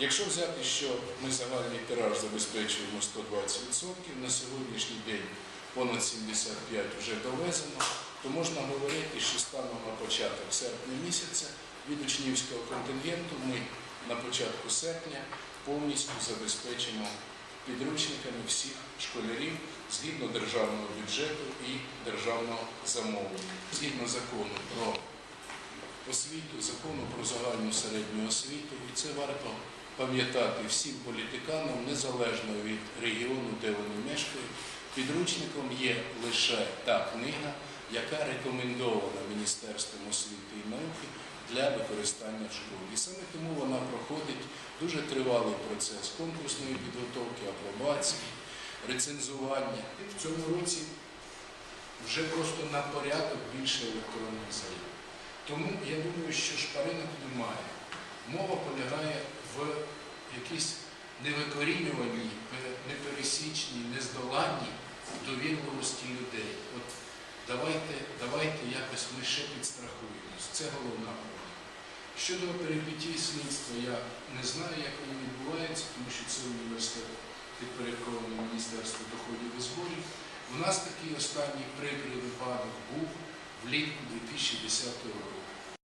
Якщо взяти, що ми загальний тираж забезпечуємо 120%, на сьогоднішній день понад 75 вже довезено, то можна говорити, що станом на початок серпня місяця від учнівського контингенту ми на початку серпня повністю забезпечимо підручниками всіх школярів згідно державного бюджету і державного замовлення, згідно закону про освіту, закону про загальну середню освіту, і це варто пам'ятати всім політиканам, незалежно від регіону, де вони мешкають. Підручником є лише та книга, яка рекомендована Міністерством освіти і науки для використання в школі. І саме тому вона проходить дуже тривалий процес конкурсної підготовки, апробації, рецензування. В цьому році вже просто на порядок більше електронних заяв. Тому я думаю, що шпаринок немає. Мова полягає невикорінюваній, пе- непересічній, нездоланній довірливості людей. От давайте, давайте якось ми ще підстрахуємось. Це головна проблема. Щодо перипетій слідства, я не знаю, як вони відбуваються, тому що це університет підпорядкований Міністерству доходів і зборів. У нас такий останній прикрий випадок був влітку 2010 року.